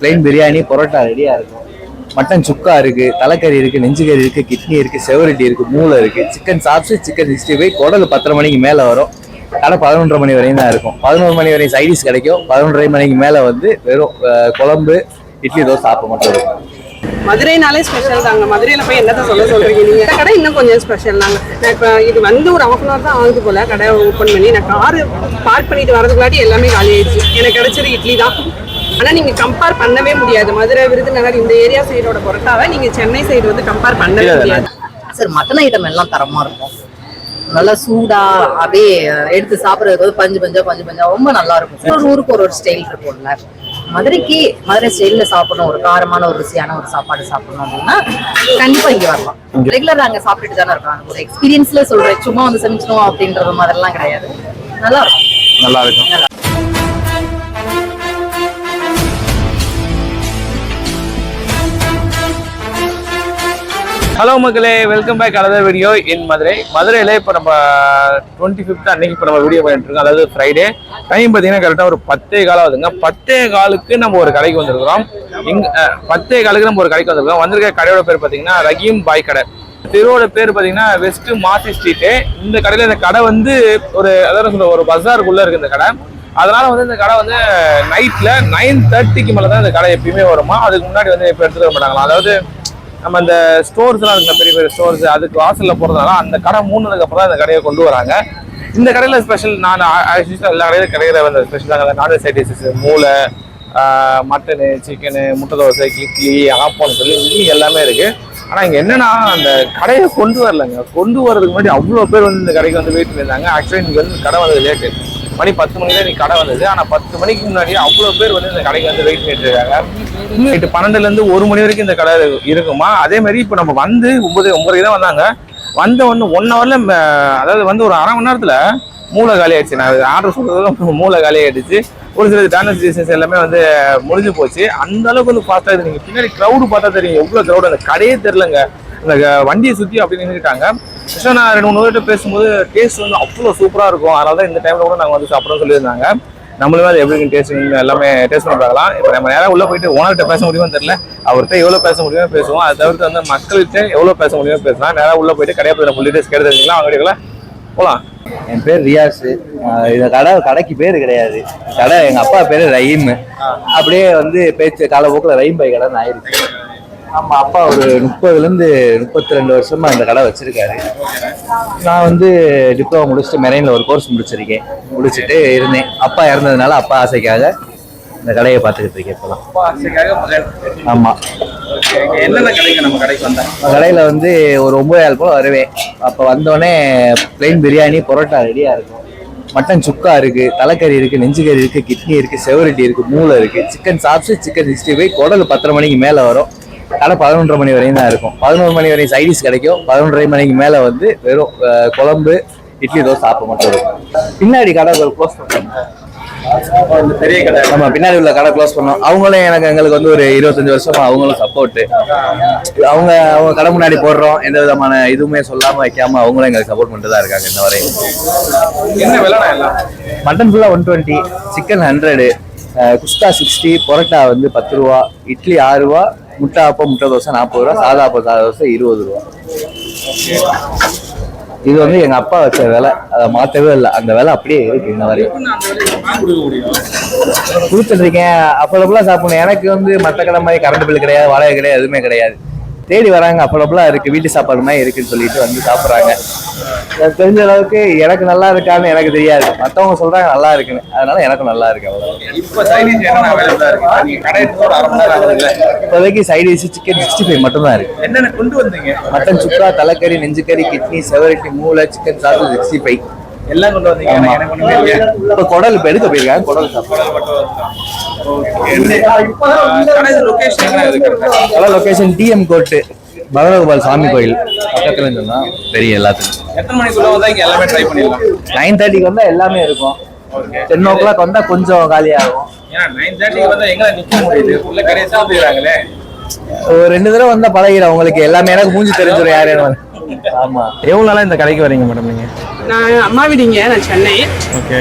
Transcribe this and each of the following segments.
Plain biryani parotta ரெடியா இருக்கும். Mutton சுக்கா இருக்கு தலைக்கறி இருக்கு நெஞ்சு கறி இருக்கு கிட்னி இருக்கு செவரட்டி இருக்கு மூளை இருக்கு. Chicken chops chicken sixty five குடல் பத்தரை மணிக்கு மேல வரும். கடை பதினொன்றரை மணி வரையும் தான் இருக்கும். பதினோரு மணி வரையும் சைடிஸ் கிடைக்கும். பதினொன்றரை மணிக்கு மேல வந்து வெறும் குழம்பு இட்லி தோசை சாப்பிட மட்டும் இருக்கும். மதுரைனாலே ஸ்பெஷல் தாங்க. மதுரையில போய் என்னத்த சொல்ல சொல்றீங்க நீங்க? இந்த கடை இன்னும் கொஞ்சம் ஸ்பெஷல் தாங்க. நான் இப்போ இது வந்து ஒரு ஹாஃப் அன் தான் ஆகுது போல. கடை ஓப்பன் பண்ணி நான் காரு பார்க் பண்ணிட்டு வரதுக்குள்ளாட்டி எல்லாமே காலி ஆயிடுச்சு எனக்கு கிடைச்சது இட்லி தான். ஆனா நீங்க கம்பேர் பண்ணவே முடியாது. மதுரை விருதுநகர் இந்த ஏரியா சைடோட பொருட்டாவை நீங்க சென்னை சைடு வந்து கம்பேர் பண்ணவே முடியாது. சார் மட்டன் ஐட்டம் எல்லாம் தரமா இருக்கும்? நல்லா சூடா அப்படியே எடுத்து சாப்பிடுறதுக்கு வந்து பஞ்சு பஞ்சா பஞ்சு பஞ்சா ரொம்ப நல்லா இருக்கும். ஒரு ஊருக்கு ஒரு ஒரு ஸ்டைல் இருக்கும்ல. மதுரைக்கு மதுரை ஸ்டைல்ல சாப்பிடணும். ஒரு காரமான ஒரு ருசியான ஒரு சாப்பாடு சாப்பிடணும் அப்படின்னா கண்டிப்பா இங்க வரலாம். ரெகுலர் அங்க சாப்பிட்டுட்டு தானே இருக்காங்க. ஒரு எக்ஸ்பீரியன்ஸ்ல சொல்றேன். சும்மா வந்து சமைச்சணும் அப்படின்றது மாதிரிலாம் கிடையாது. நல்லா இருக்கும். நல்லா இருக்கும். ஹலோ மக்களே welcome back another video in Madurai மதுரையில் இப்போ நம்ம டுவெண்ட்டி ஃபிஃப்த் அன்னைக்கு இப்போ நம்ம வீடியோ பண்ணிட்டு இருக்கோம் அதாவது ஃப்ரைடே டைம் பார்த்தீங்கன்னா கரெக்டாக ஒரு பத்தே காலம் ஆகுதுங்க. பத்தே காலுக்கு நம்ம ஒரு கடைக்கு வந்திருக்கிறோம். இங்க பத்தே காலுக்கு நம்ம ஒரு கடைக்கு வந்திருக்கோம் வந்திருக்க கடையோட பேர் பார்த்தீங்கன்னா ரஹீம் பாய் கடை. தெருவோட பேர் பார்த்தீங்கன்னா வெஸ்ட் மாசி ஸ்ட்ரீட்டு இந்த கடையில் இந்த கடை வந்து ஒரு அதாவது சொல்ல ஒரு பஜாருக்குள்ள இருக்குது இந்த கடை. அதனால வந்து இந்த கடை வந்து நைட்டில் நைன் தேர்ட்டிக்கு மேலே தான் இந்த கடை எப்பயுமே வருமா? அதுக்கு முன்னாடி வந்து இப்போ எடுத்துக்க மாட்டாங்களா? அதாவது நம்ம இந்த ஸ்டோர்ஸ்லாம் இருக்குல்ல பெரிய பெரிய ஸ்டோர்ஸ் அதுக்கு வாசலில் போகிறதுனால அந்த கடை மூணுனதுக்கு அப்புறம் தான் இந்த கடையை கொண்டு வராங்க. இந்த கடையில் ஸ்பெஷல் நான் எல்லா கடையிலும் கிடைக்கிற அந்த ஸ்பெஷல் தான் நான்வெஜ் சைடிஷஸ் மூளை மட்டனு சிக்கனு முட்டை தோசை இட்லி ஆப்பம்னு சொல்லி இட்லி எல்லாமே இருக்குது ஆனால் இங்கே என்னென்னா அந்த கடையை கொண்டு வரலங்க. கொண்டு வரதுக்கு முன்னாடி அவ்வளோ பேர் வந்து இந்த கடைக்கு வந்து வெயிட் பண்ணியிருந்தாங்க. ஆக்சுவலி இங்கே வந்து கடை வந்தது லேட்டு மணி பத்து மணிக்கு நீ கடை வந்தது. ஆனா பத்து மணிக்கு முன்னாடி அவ்வளோ பேர் வந்து இந்த கடைக்கு வந்து வெயிட் பண்ணிட்டு இருக்காங்க. நைட்டு பன்னெண்டுல இருந்து ஒரு மணி வரைக்கும் இந்த கடை இருக்குமா? அதே மாதிரி இப்போ நம்ம வந்து ஒன்பது ஒன்பதுக்கு தான் வந்தாங்க. வந்த ஒன்று ஒன் ஹவர்ல அதாவது வந்து ஒரு அரை மணி நேரத்துல மூளை காலி ஆயிடுச்சு. நான் ஆர்டர் சொல்றதுல மூளை காலி ஆயிடுச்சு. ஒரு சில டேனஸ் எல்லாமே வந்து முடிஞ்சு போச்சு. அந்த அளவுக்கு வந்து ஃபாஸ்ட்டாக இது. நீங்கள் பின்னாடி க்ரௌடு பார்த்தா தெரியும். எவ்வளோ க்ரௌடு அந்த கடையே தெரிலங்க அந்த வண்டியை சுற்றி அப்படின்னு நின்றுட்டாங்க ஆக்சுவலாக நான் ரெண்டு மூணு பேர்கிட்ட பேசும்போது டேஸ்ட் வந்து அவ்வளோ சூப்பராக இருக்கும். அதனால தான் இந்த டைமில் கூட நாங்கள் வந்து சாப்பிட்றோம் சொல்லியிருந்தாங்க. நம்மளுமே அது எப்படி டேஸ்ட் எல்லாமே டேஸ்ட் பண்ணி பார்க்கலாம். இப்போ நம்ம நேரம் உள்ள போயிட்டு ஓனர்கிட்ட பேச முடியுமோ தெரியல. அவர்கிட்ட எவ்வளோ பேச முடியுமோ பேசுவோம். அதை தவிர்த்து வந்து மக்கள்கிட்ட எவ்வளோ பேச முடியுமோ பேசலாம். நேரம் உள்ள போயிட்டு கடையை போய் ஃபுல் டீட்டெயில்ஸ் கேட்டு அவங்க போகலாம் என் பேர் ரியாஸ். இந்த கடை கடைக்கு பேர் கிடையாது. கடை எங்க அப்பா பேரு ரஹீம். அப்படியே வந்து பேச்சு காலப்போக்கில் ரஹீம் பாய் கடைன்னு ஆயிடுச்சு. ஆமா அப்பா ஒரு முப்பதுல இருந்து முப்பத்தி ரெண்டு வருஷமா இந்த கடை வச்சிருக்காரு. நான் வந்து டிப்ளமோ முடிச்சுட்டு மெரைன்ல ஒரு கோர்ஸ் முடிச்சிருக்கேன். முடிச்சுட்டு இருந்தேன். அப்பா இறந்ததுனால அப்பா ஆசைக்காக இந்த கடையை பார்த்துக்கிட்டு இருக்கேன் இப்போலாம் ஆமா. என்னென்ன கிடைக்கும் நம்ம கடைக்கு வந்தா? கடையில் வந்து ஒரு ஒம்பதாயிரம் போல் வருவேன். அப்போ வந்தோடனே பிளெயின் பிரியாணி பரோட்டா ரெடியாக இருக்கும். மட்டன் சுக்கா இருக்கு தலைக்கறி இருக்கு நெஞ்சு கறி இருக்கு கிட்னி இருக்கு செவரட்டி இருக்கு மூளை இருக்கு. Chicken chops chicken sixty five குடல் பத்தரை மணிக்கு மேலே வரும். கடை பதினொன்றரை மணி வரையும் தான் இருக்கும். பதினோரு மணி வரையும் சைடிஸ் கிடைக்கும். பதினொன்றரை மணிக்கு மேலே வந்து வெறும் குழம்பு இட்லி தோசை சாப்பிட மட்டும் இருக்கும். பின்னாடி கடை ஒரு க்ளோஸ் இந்த பெரிய கடை நம்ம பின்னாடி உள்ள கடை க்ளோஸ் பண்ணோம் அவங்களும் எனக்கு எங்களுக்கு வந்து ஒரு இருபத்தஞ்சு வருஷமா அவங்களும் சப்போர்ட் அவங்க அவங்க கடை முன்னாடி போடுறோம். எந்த விதமான இதுவுமே சொல்லாம வைக்காம அவங்களும் எங்களுக்கு சப்போர்ட் பண்ணிட்டு தான் இருக்காங்க இந்த வரையும். என்ன விலைனா மட்டன் ஃபுல்லா one twenty chicken hundred kuska sixty parotta வந்து பத்து ரூபா இட்லி ஆறு ரூபா முட்டை அப்போ முட்டை தோசை நாற்பது ரூபா சாதா அப்போ சாதா தோசை இருபது ரூபா. இது வந்து எங்க அப்பா வச்ச விலை. அதை மாத்தவே இல்லை. அந்த விலை அப்படியே இருக்கு இந்த வரையும் கொடுத்துட்டு இருக்கேன். அப்பளப்பெல்லாம் சாப்பிடணும். எனக்கு வந்து மற்ற கடை மாதிரி கரண்ட் பில் கிடையாது வாடகை கிடையாது எதுவுமே கிடையாது. தேடி வராங்க. அப்பளப்பெல்லாம் இருக்கு. வீட்டு சாப்பாடு மாதிரி இருக்குன்னு சொல்லிட்டு வந்து சாப்பிட்றாங்க. எனக்கு தெரிஞ்ச அளவுக்கு எனக்கு நல்லா இருக்கான்னு எனக்கு தெரியாது. மற்றவங்க சொல்றாங்க நல்லா இருக்குன்னு. அதனால எனக்கும் நல்லா இருக்கு ஆகுதுல்ல. இப்போதைக்கு சைடு சிக்கன் சிக்ஸ்டி ஃபைவ் மட்டும்தான் இருக்கு. என்னென்ன கொண்டு வந்தீங்க? மட்டன் சுக்கா தலைக்கறி நெஞ்சுக்கறி கிட்னி செவரட்டி மூளை சிக்கன் சாப்பிட்டு சிக்ஸ்டி ஃபைவ் எல்லாம் கொண்டு வந்தீங்க. எனக்கு ஒண்ணுமே இல்லையா? இப்போ குடல் இப்போ எடுக்க போயிருக்காங்க குடல் சாப்பிட. குடல் மட்டும் வந்துதான். Okay. என்ன- கடை லொகேஷன் டிஎம் கோர்ட்டு பகவகோபால் சாமி கோயில். பக்கத்துல சொன்னா பெரிய எல்லாத்துக்கும். எத்தனை மணிக்குள்ள வந்தா இங்க எல்லாமே ட்ரை பண்ணிடலாம்? நைன் தேர்ட்டிக்கு வந்தா எல்லாமே இருக்கும். டென் ஓ கிளாக் வந்தா கொஞ்சம் காலியாகும். ஏன்னா நைன் தேர்ட்டிக்கு வந்தா எங்க நிக்க முடியுது? உள்ள கடையை சாப்பிடுறாங்களே ஒரு ரெண்டு தடவை வந்தா பழகிடும் உங்களுக்கு எல்லாமே எனக்கு மூஞ்சி தெரிஞ்சிடும் யார் ஆமா. எவ்வளவு நாளா இந்த கடைக்கு வரீங்க மேடம் நீங்க? நான் அம்மா வீடு இங்க நான் சென்னை.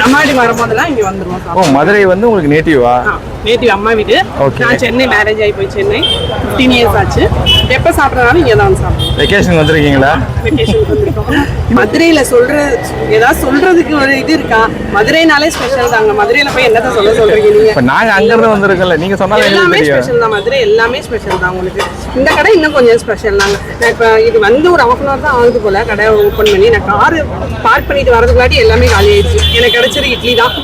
அம்மா வீட்டுக்கு வரும்போதெல்லாம் இங்க வந்துருவோம் ஓ மதுரை வந்து உங்களுக்கு நேட்டிவா நேட்டிவ் அம்மா வீடு. நான் சென்னை மேரேஜ் ஆகி போய் சென்னை. ஃபிஃப்டீன் இயர்ஸ் ஆச்சு. எப்போ சாப்பிட்றனாலும் இங்கே தான் சாப்பிடுவோம் வெக்கேஷன் வந்திருக்கீங்களா? மதுரையில சொல்ற ஏதாவது சொல்றதுக்கு ஒரு இது இருக்கா? மதுரைனாலே ஸ்பெஷல் தாங்க மதுரையில போய் என்னத்த சொல்ல சொல்றீங்க நீங்க? இப்ப நாங்க அங்க இருந்து வந்திருக்கோம்ல நீங்க சொன்னாலும் எங்களுக்கு எல்லாமே ஸ்பெஷல் தான். மதுரை எல்லாமே ஸ்பெஷல் தான் உங்களுக்கு. இந்த கடை இன்னும் கொஞ்சம் ஸ்பெஷல் தாங்க. நான் இப்போ இது வந்து ஒரு ஹாஃப் அன் தான் ஆகுது போல. கடை ஓப்பன் பண்ணி நான் காரு பார்க் பண்ணிட்டு வரதுக்குள்ளாட்டி எல்லாமே காலி ஆயிடுச்சு எனக்கு கிடைச்சது இட்லி தான்.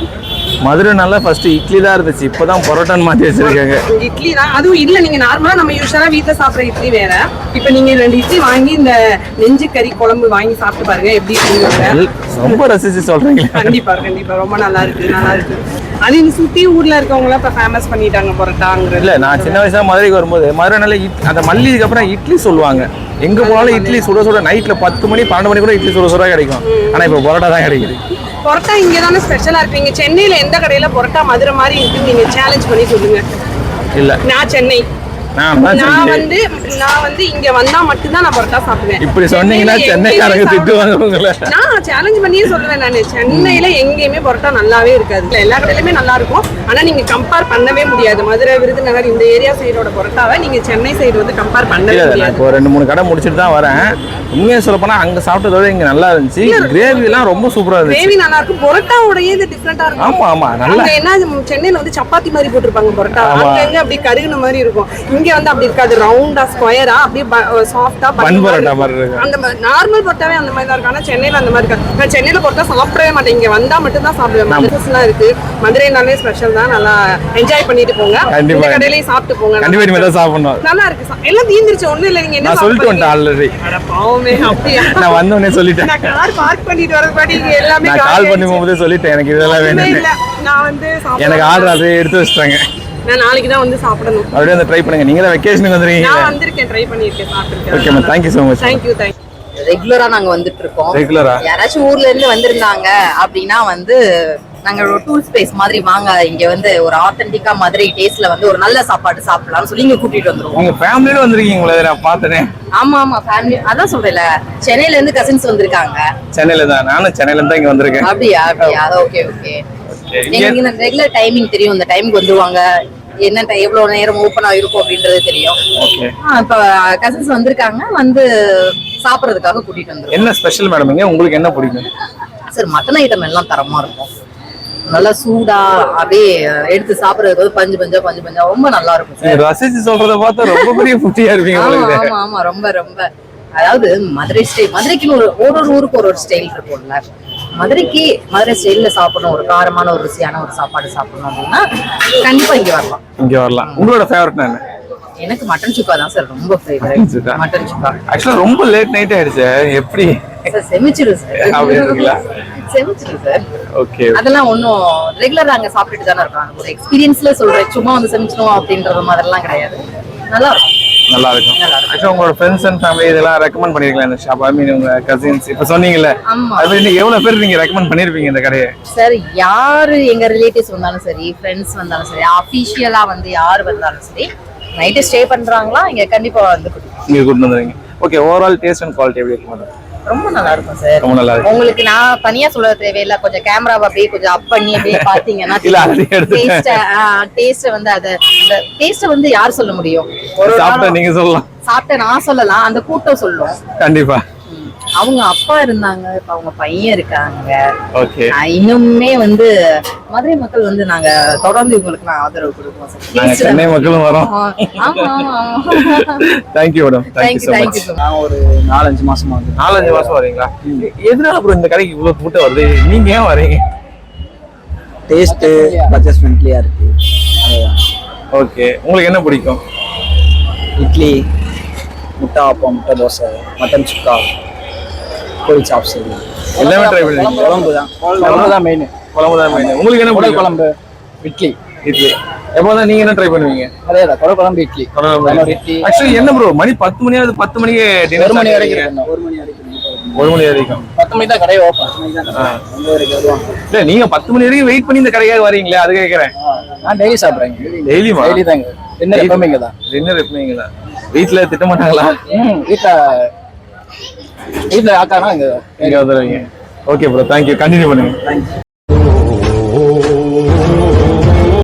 மதுரை நல்லா ஃபர்ஸ்ட் இட்லி தான் இருந்துச்சு. இப்பதான் பரோட்டான்னு மாத்தி வச்சிருக்காங்க. இட்லி தான். அதுவும் இல்ல நீங்க நார்மலா நம்ம யூஸ்வலா வீட்ல சாப்பிடுற இட்லி வேற. இப்போ நீங்க ரெண்டு இட்லி வாங்கி இந்த நெஞ்சு கறி குழம்பு வாங்கி சாப்பிட்டு பாருங்க எப்படி இருக்குங்க ரொம்ப ரசிச்சு சொல்றீங்களே. கண்டிப்பா கண்டிப்பா. ரொம்ப நல்லா இருக்கு நல்லா இருக்கு. அது இந்த சுத்தி ஊர்ல இருக்கவங்க எல்லாம் இப்ப ஃபேமஸ் பண்ணிட்டாங்க பரோட்டாங்கிறது. இல்ல நான் சின்ன வயசுல மதுரைக்கு வரும்போது மதுரை நல்ல இட் அந்த மல்லிக்கு அப்புறம் இட்லி சொல்லுவாங்க. எங்க போனாலும் இட்லி சுட சுட நைட்ல பத்து மணி பன்னெண்டு மணி கூட இட்லி சுட சுட கிடைக்கும். ஆனா இப்ப பரோட்டா தான் கிடைக்குது. பரோட்டா இங்க தானே ஸ்பெஷலா இருப்பீங்க? சென்னையில எந்த கடையில பரோட்டா மதுரை மாதிரி இருக்குன்னு நீங்க சேலஞ்ச் பண்ணி சொல்லுங்க. இல்ல. நான் சென்னை. நான். வந்து நான் வந்து இங்க வந்தா மட்டும்தான் நான் பரோட்டா சாப்பிடுவேன். இப்படி சொன்னீங்கன்னா சென்னையில சென்னைக்காரங்க எங்கேயுமே திட்டுவாங்க உங்களை நான் சேலஞ்ச் பண்ணியே சொல்லுவேன் நான். சென்னையில எங்கேயுமே பரோட்டா நல்லாவே இருக்காது. எல்லா கடையிலுமே நல்லா இருக்கும். ஆனா நீங்க கம்பேர் பண்ணவே முடியாது. மதுரை விருதுநகர் இந்த ஏரியா சைடோட பரோட்டாவை நீங்க சென்னை சைடு வந்து கம்பேர் பண்ணவே முடியாது. ரெண்டு மூணு கடை முடிச்சிட்டு தான் வரேன். உண்மையை சொல்ல போனா அங்க சாப்பிட்டதை விட இங்க நல்லா இருந்துச்சு. கிரேவி எல்லாம் ரொம்ப சூப்பரா இருந்துச்சு. கிரேவி நல்லா இருக்கும். பரோட்டாவோடய இது டிஃப்ரெண்டா இருக்கும். ஆமா ஆமா நல்லா. என்ன சென்னையில வந்து சப்பாத்தி மாதிரி போட்டிருப்பாங்க பரோட்டா. அங்க எங்க அப்படி கருகுன மாதிரி இருக்கும். இங்க வந்து அப்படி இருக்காது. ரவுண்டா ஸ்கொயரா அப்படியே சாஃப்டா பன் பரோட்டா மாதிரி இருக்கும். அந்த நார்மல் பரோட்டாவே அந்த மாதிரி தான் இருக்கும். ஆனா சென்னையில அந்த மாதிரி இருக்காது. நான் சென்னையில பரோட்டா சாப்பிடவே மாட்டேன். இங்க வந்தா மட்டும் தான் சாப்பிடுவேன் மதுரைலாம் இருக்கு. மதுரைனாலே ஸ்பெஷல் தான். நல்லா என்ஜாய் பண்ணிட்டு போங்க. இந்த கடையிலயும் சாப்பிட்டு போங்க. கண்டிப்பா இனிமே தான் சாப்பிடணும். நல்லா இருக்கு. எல்லாம் தீந்துருச்சு. ஒண்ணும் இல்ல. நீங்க என்ன சொல்லிட்டு வந்துட்டேன் ஆல்ரெடி பாவமே அப்படியா? நான் வந்தோடனே சொல்லிட்டேன். நான் கார் பார்க் பண்ணிட்டு வரது பாட்டி. இங்க எல்லாமே காலி கால் பண்ணி ஆயிடுச்சு. போகும்போதே சொல்லிட்டேன். எனக்கு இதெல்லாம் வேணும் நான் வந்து எனக்கு ஆர்டர் அதே எடுத்து வச்சிட்டாங்க. நான் நாளைக்கு தான் வந்து சாப்பிடணும். அப்படியே வந்து ட்ரை பண்ணுங்க. நீங்க தான் வெக்கேஷனுக்கு வந்துருக்கீங்க நான் வந்திருக்கேன் ட்ரை பண்ணியிருக்கேன் சாப்பிட்டுருக்கேன் okay ma'am thank you so much thank you thank you ரெகுலரா நாங்க வந்துட்டு இருக்கோம் ரெகுலரா யாராச்சும் ஊர்ல இருந்து வந்திருந்தாங்க அப்படின்னா வந்து நாங்க ஒரு டூர் ஸ்பேஸ் மாதிரி வாங்க. இங்க வந்து ஒரு ஆத்தென்டிக்கா மதுரை டேஸ்ட்ல வந்து ஒரு நல்ல சாப்பாடு சாப்பிடலாம்னு சொல்லி இங்க கூட்டிட்டு வந்துருவோம். உங்க ஃபேமிலியோட வந்திருக்கீங்களே? நான் பார்த்தேனே ஆமா ஆமா ஃபேமிலி அதான் சொல்றேன்ல. சென்னையில இருந்து கசின்ஸ் வந்திருக்காங்க. சென்னையில தான். நானும் சென்னையில இருந்து தான் இங்க வந்திருக்கேன். அப்படியா? அப்படியா? Okay okay. இந்த ரெகுலர் டைமிங் தெரியும். இந்த டைமுக்கு வந்துருவாங்க. என்ன எவ்வளவு நேரம் ஓப்பன் ஆயிருக்கும் அப்படின்றது தெரியும். இப்ப கசின்ஸ் வந்திருக்காங்க வந்து சாப்பிடறதுக்காக கூட்டிட்டு வந்துருவோம் என்ன ஸ்பெஷல் மேடம் இங்க? உங்களுக்கு என்ன பிடிக்கும்? சார் மட்டன் ஐட்டம் எல்லாம் தரமா இருக்கும். நல்லா சூடா அப்படியே எடுத்து சாப்பிடறதுக்கு வந்து பஞ்சு பஞ்சா பஞ்சு பஞ்சா ரொம்ப நல்லா இருக்கும் ரசிச்சு சொல்றத பார்த்தா ரொம்ப பெரிய புத்தியா இருப்பீங்க ஆமா ஆமா ரொம்ப ரொம்ப. அதாவது மதுரை ஸ்டைல் மதுரைக்கு ஒரு ஒரு ஒரு ஊருக்கு ஒரு ஒரு ஸ்டைல் இருக்கும்ல. மதுரைக்கு மதுரை ஸ்டைல்ல சாப்பிடணும் ஒரு காரமான ஒரு ருசியான ஒரு சாப்பாடு சாப்பிடணும் அப்படின்னா கண்டிப்பா இங்க வரலாம். இங்க வரலாம். உங்களோட ஃபேவரட் என்ன? எனக்கு மட்டன் சுக்கா தான் சார் ரொம்ப ஃபேவரட். மட்டன் சுக்கா ஆக்சுவலா ரொம்ப லேட் நைட் ஆயிடுச்சு. எப்படி? சார் செமிச்சிடும் சார்? செமிச்சிடும் சார் ஓகே அதெல்லாம் ஒன்றும் ரெகுலரா அங்க சாப்பிட்டுட்டு தானே இருக்காங்க. ஒரு எக்ஸ்பீரியன்ஸ்ல சொல்றேன். சும்மா வந்து செமிச்சிடும் அப்படின்றது மாதிரிலாம் கிடையாது. நல்லா இருக்கும். நல்லா இருக்கும். ஆக்சுவலா உங்களோட ஃப்ரெண்ட்ஸ் அண்ட் ஃபேமிலி இதெல்லாம் ரெக்கமெண்ட் பண்ணிருக்கலாம் இந்த ஷாப் ஐ மீன் உங்க கசின்ஸ் இப்ப சொன்னீங்கல்ல. அது மாதிரி எவ்வளவு பேர் நீங்க ரெக்கமெண்ட் பண்ணிருப்பீங்க இந்த கடையை? சார் யாரு எங்க ரிலேட்டிவ்ஸ் வந்தாலும் சரி ஃப்ரெண்ட்ஸ் வந்தாலும் சரி அஃபிஷியலா வந்து யார் வந்தாலும் சரி நைட்டு ஸ்டே பண்றாங்களா? இங்க கண்டிப்பா வந்து இங்க கூட்டு வந்துருங்க okay overall taste and quality எப்படி இருக்கு மேடம் ரொம்ப நல்லா இருக்கும் சார். ரொம்ப நல்லா இருக்கு உங்களுக்கு நான் தனியா சொல்ல தேவையில்ல. கொஞ்சம் கேமராவை அப்படியே கொஞ்சம் அப் பண்ணி அப்படியே பாத்தீங்கன்னா. டேஸ்ட டேஸ்ட வந்து அத அந்த டேஸ்ட வந்து யார் சொல்ல முடியும்? ஒரு சாப்பிட்டா நீங்க சொல்லலாம். சாப்பிட்ட நான் சொல்லலாம். அந்த கூட்டம் சொல்லும். கண்டிப்பா. அவங்க அப்பா இருந்தாங்க இப்ப அவங்க பையன் இருக்காங்க. ஓகே. நான் இன்னுமே வந்து மதுரை மக்கள் வந்து நாங்க தொடர்ந்து இவங்களுக்கு நான் ஆதரவு கொடுப்போம் சென்னை மக்களும் வரோம். ஆமா ஆமா. ஆமா தேங்க்யூ மேடம் தேங்க்யூ தேங்க்யூ நான் ஒரு நாலஞ்சு மாசமா வந்து நாலஞ்சு மாசம் வரீங்களா? எதனால ப்ரோ இந்த கடைக்கு இவ்வளவு கூட்டம் வருது? நீங்க ஏன் வரீங்க? டேஸ்ட்டு பட்ஜெட் ஃப்ரெண்ட்லியாக இருக்கு ஓகே உங்களுக்கு என்ன பிடிக்கும்? இட்லி முட்டை ஆப்பம் முட்டை தோசை மட்டன் சுக்கா. கோழி சாப்ஸ் எல்லாமே try பண்ணிருக்கீங்க? குழம்பு தான் குழம்பு தான் மெயின் குழம்பு தான் main. உங்களுக்கு என்ன பிடிக்கும்? குழம்பு இட்லி. இட்லி. எப்போதான் நீங்க என்ன ட்ரை பண்ணுவீங்க? அதே தான் குடல் குழம்பு இட்லி. குழம்பு இட்லி. ஆக்சுவலி என்ன ப்ரோ மணி பத்து மணியாவது பத்து மணிக்கு ஒரு டின்னர் மணி வரைக்கும். ஒரு மணி வரைக்கும். ஒரு மணி வரைக்கும் பத்து மணி தான். கடை ஓப்பன் மணி நீங்க பத்து மணி வரைக்கும் வெயிட் பண்ணி இந்த கடைக்காக வரீங்களே அது கேக்குறேன். நான் டெய்லி சாப்பிட்றேங்க டெய்லியுமா டெய்லி தாங்க. என்ன எப்பவுமே இங்கே தான் டின்னர் எப்படிங்களா வீட்டுல திட்ட மாட்டாங்களா வீட்டில் வீட்டில் ஆக்கானா இங்கே. இங்க வந்துடுவீங்க ஓகே ப்ரோ தேங்க்யூ கண்டினியூ பண்ணுங்க.